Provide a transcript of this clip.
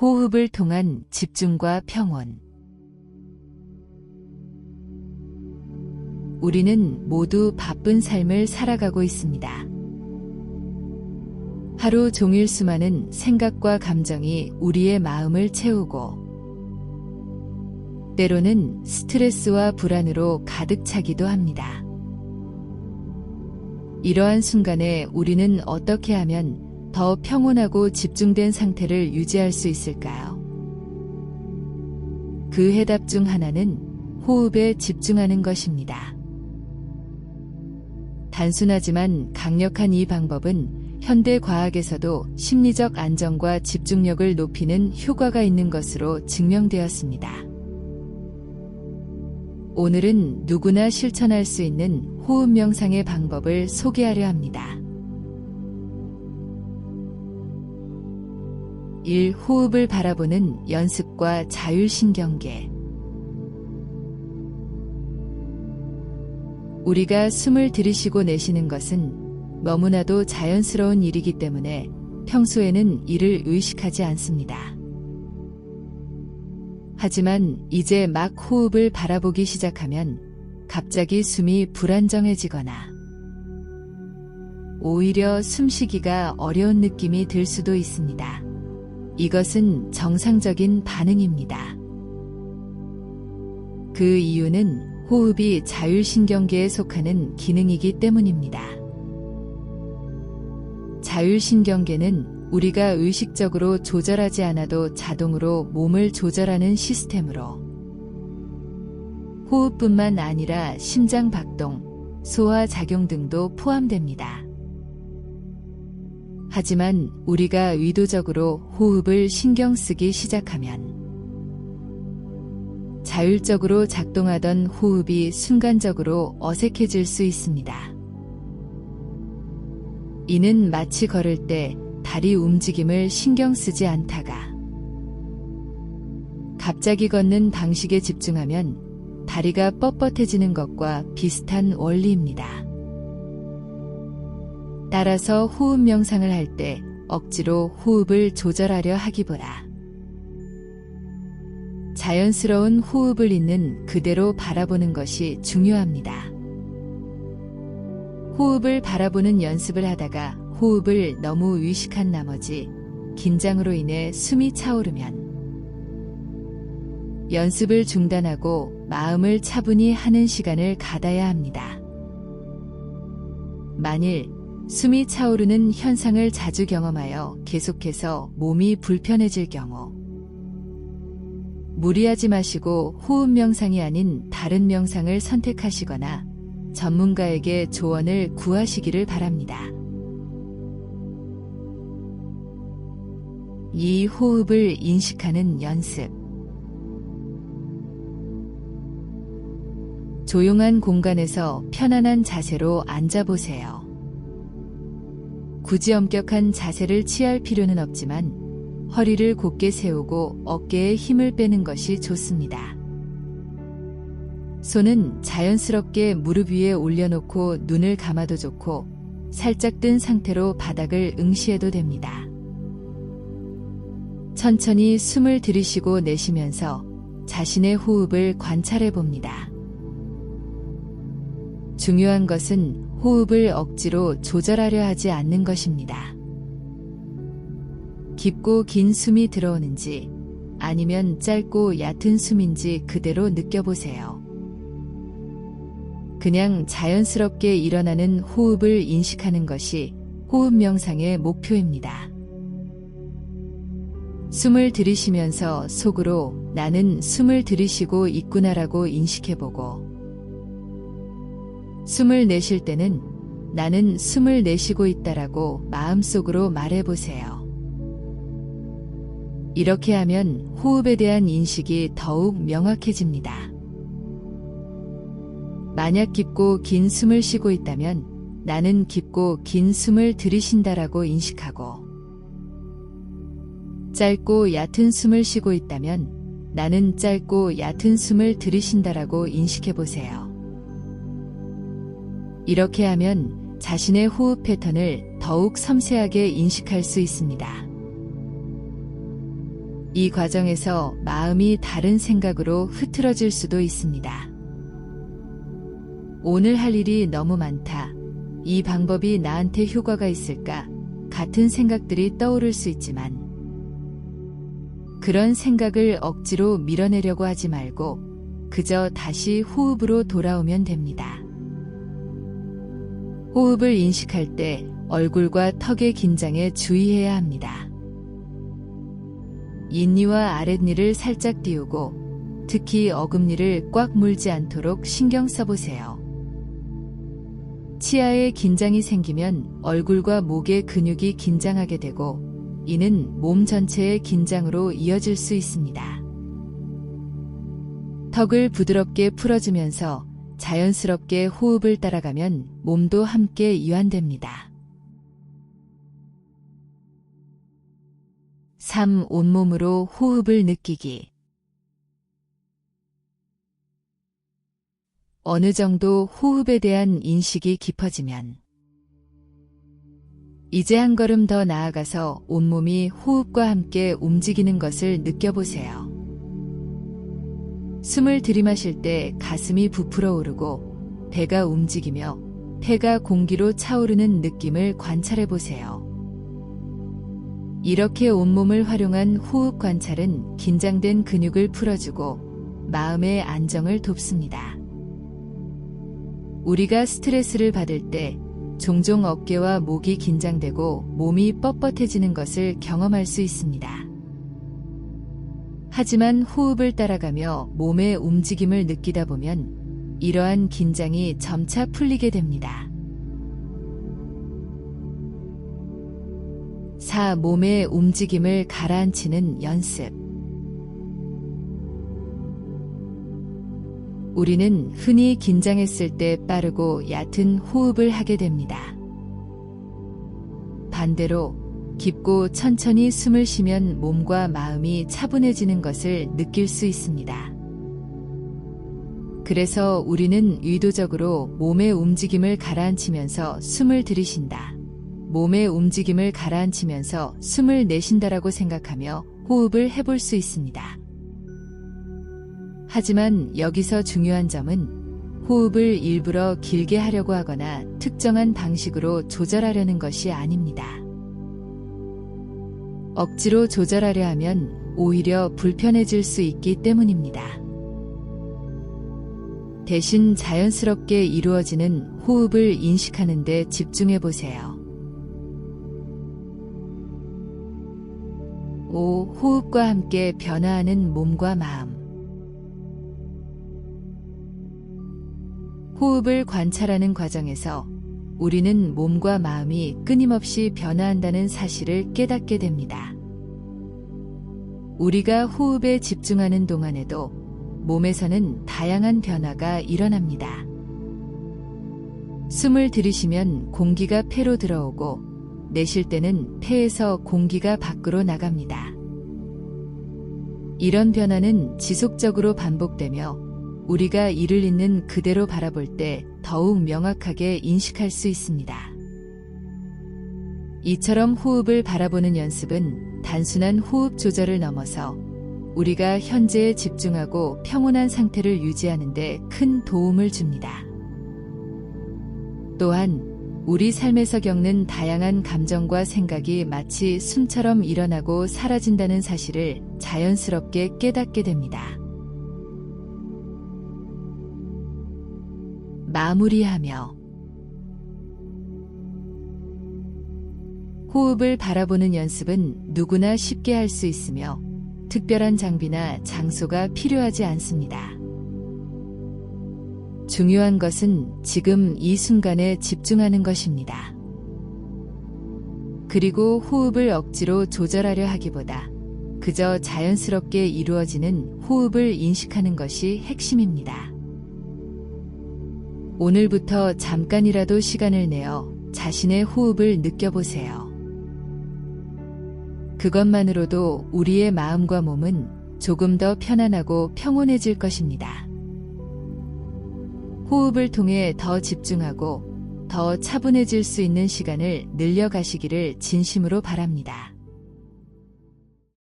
호흡을 통한 집중과 평온. 우리는 모두 바쁜 삶을 살아가고 있습니다. 하루 종일 수많은 생각과 감정이 우리의 마음을 채우고, 때로는 스트레스와 불안으로 가득 차기도 합니다. 이러한 순간에 우리는 어떻게 하면 더 평온하고 집중된 상태를 유지할 수 있을까요? 그 해답 중 하나는 호흡에 집중하는 것입니다. 단순하지만 강력한 이 방법은 현대 과학에서도 심리적 안정과 집중력을 높이는 효과가 있는 것으로 증명되었습니다. 오늘은 누구나 실천할 수 있는 호흡 명상의 방법을 소개하려 합니다. 1. 호흡을 바라보는 연습과 자율신경계. 우리가 숨을 들이쉬고 내쉬는 것은 너무나도 자연스러운 일이기 때문에 평소에는 이를 의식하지 않습니다. 하지만 이제 막 호흡을 바라보기 시작하면 갑자기 숨이 불안정해지거나 오히려 숨쉬기가 어려운 느낌이 들 수도 있습니다. 이것은 정상적인 반응입니다. 그 이유는 호흡이 자율신경계에 속하는 기능이기 때문입니다. 자율신경계는 우리가 의식적으로 조절하지 않아도 자동으로 몸을 조절하는 시스템으로 호흡뿐만 아니라 심장 박동, 소화 작용 등도 포함됩니다. 하지만 우리가 의도적으로 호흡을 신경 쓰기 시작하면 자율적으로 작동하던 호흡이 순간적으로 어색해질 수 있습니다. 이는 마치 걸을 때 다리 움직임을 신경 쓰지 않다가 갑자기 걷는 방식에 집중하면 다리가 뻣뻣해지는 것과 비슷한 원리입니다. 따라서 호흡 명상을 할 때 억지로 호흡을 조절하려 하기보다 자연스러운 호흡을 있는 그대로 바라보는 것이 중요합니다. 호흡을 바라보는 연습을 하다가 호흡을 너무 의식한 나머지 긴장으로 인해 숨이 차오르면 연습을 중단하고 마음을 차분히 하는 시간을 가다야 합니다. 만일 숨이 차오르는 현상을 자주 경험하여 계속해서 몸이 불편해질 경우 무리하지 마시고 호흡 명상이 아닌 다른 명상을 선택하시거나 전문가에게 조언을 구하시기를 바랍니다. 이 호흡을 인식하는 연습. 조용한 공간에서 편안한 자세로 앉아보세요. 굳이 엄격한 자세를 취할 필요는 없지만 허리를 곧게 세우고 어깨에 힘을 빼는 것이 좋습니다. 손은 자연스럽게 무릎 위에 올려놓고 눈을 감아도 좋고 살짝 뜬 상태로 바닥을 응시해도 됩니다. 천천히 숨을 들이쉬고 내쉬면서 자신의 호흡을 관찰해 봅니다. 중요한 것은 호흡을 억지로 조절하려 하지 않는 것입니다. 깊고 긴 숨이 들어오는지 아니면 짧고 얕은 숨인지 그대로 느껴보세요. 그냥 자연스럽게 일어나는 호흡을 인식하는 것이 호흡 명상의 목표입니다. 숨을 들이쉬면서 속으로 나는 숨을 들이쉬고 있구나라고 인식해보고 숨을 내쉴 때는 나는 숨을 내쉬고 있다라고 마음속으로 말해보세요. 이렇게 하면 호흡에 대한 인식이 더욱 명확해집니다. 만약 깊고 긴 숨을 쉬고 있다면 나는 깊고 긴 숨을 들이쉰다라고 인식하고 짧고 얕은 숨을 쉬고 있다면 나는 짧고 얕은 숨을 들이쉰다라고 인식해 보세요. 이렇게 하면 자신의 호흡 패턴을 더욱 섬세하게 인식할 수 있습니다. 이 과정에서 마음이 다른 생각으로 흐트러질 수도 있습니다. 오늘 할 일이 너무 많다. 이 방법이 나한테 효과가 있을까? 같은 생각들이 떠오를 수 있지만, 그런 생각을 억지로 밀어내려고 하지 말고, 그저 다시 호흡으로 돌아오면 됩니다. 호흡을 인식할 때 얼굴과 턱의 긴장에 주의해야 합니다. 인니와 아랫니를 살짝 띄우고 특히 어금니를 꽉 물지 않도록 신경 써보세요. 치아에 긴장이 생기면 얼굴과 목의 근육이 긴장하게 되고 이는 몸 전체의 긴장으로 이어질 수 있습니다. 턱을 부드럽게 풀어주면서 자연스럽게 호흡을 따라가면 몸도 함께 이완됩니다. 3. 온몸으로 호흡을 느끼기. 어느 정도 호흡에 대한 인식이 깊어지면 이제 한 걸음 더 나아가서 온몸이 호흡과 함께 움직이는 것을 느껴보세요. 숨을 들이마실 때 가슴이 부풀어 오르고 배가 움직이며 폐가 공기로 차오르는 느낌을 관찰해 보세요. 이렇게 온몸을 활용한 호흡 관찰은 긴장된 근육을 풀어주고 마음의 안정을 돕습니다. 우리가 스트레스를 받을 때 종종 어깨와 목이 긴장되고 몸이 뻣뻣해지는 것을 경험할 수 있습니다. 하지만 호흡을 따라가며 몸의 움직임을 느끼다 보면 이러한 긴장이 점차 풀리게 됩니다. 4. 몸의 움직임을 가라앉히는 연습. 우리는 흔히 긴장했을 때 빠르고 얕은 호흡을 하게 됩니다. 반대로 깊고 천천히 숨을 쉬면 몸과 마음이 차분해지는 것을 느낄 수 있습니다. 그래서 우리는 의도적으로 몸의 움직임을 가라앉히면서 숨을 들이신다. 몸의 움직임을 가라앉히면서 숨을 내쉰다라고 생각하며 호흡을 해볼 수 있습니다. 하지만 여기서 중요한 점은 호흡을 일부러 길게 하려고 하거나 특정한 방식으로 조절하려는 것이 아닙니다. 억지로 조절하려 하면 오히려 불편해질 수 있기 때문입니다. 대신 자연스럽게 이루어지는 호흡을 인식하는 데 집중해 보세요. 5. 호흡과 함께 변화하는 몸과 마음. 호흡을 관찰하는 과정에서 우리는 몸과 마음이 끊임없이 변화한다는 사실을 깨닫게 됩니다. 우리가 호흡에 집중하는 동안에도 몸에서는 다양한 변화가 일어납니다. 숨을 들이쉬면 공기가 폐로 들어오고 내쉴 때는 폐에서 공기가 밖으로 나갑니다. 이런 변화는 지속적으로 반복되며 우리가 이를 있는 그대로 바라볼 때 더욱 명확하게 인식할 수 있습니다. 이처럼 호흡을 바라보는 연습은 단순한 호흡 조절을 넘어서 우리가 현재에 집중하고 평온한 상태를 유지하는데 큰 도움을 줍니다. 또한 우리 삶에서 겪는 다양한 감정과 생각이 마치 숨처럼 일어나고 사라진다는 사실을 자연스럽게 깨닫게 됩니다. 마무리하며 호흡을 바라보는 연습은 누구나 쉽게 할 수 있으며 특별한 장비나 장소가 필요하지 않습니다. 중요한 것은 지금 이 순간에 집중하는 것입니다. 그리고 호흡을 억지로 조절하려 하기보다 그저 자연스럽게 이루어지는 호흡을 인식하는 것이 핵심입니다. 오늘부터 잠깐이라도 시간을 내어 자신의 호흡을 느껴보세요. 그것만으로도 우리의 마음과 몸은 조금 더 편안하고 평온해질 것입니다. 호흡을 통해 더 집중하고 더 차분해질 수 있는 시간을 늘려가시기를 진심으로 바랍니다.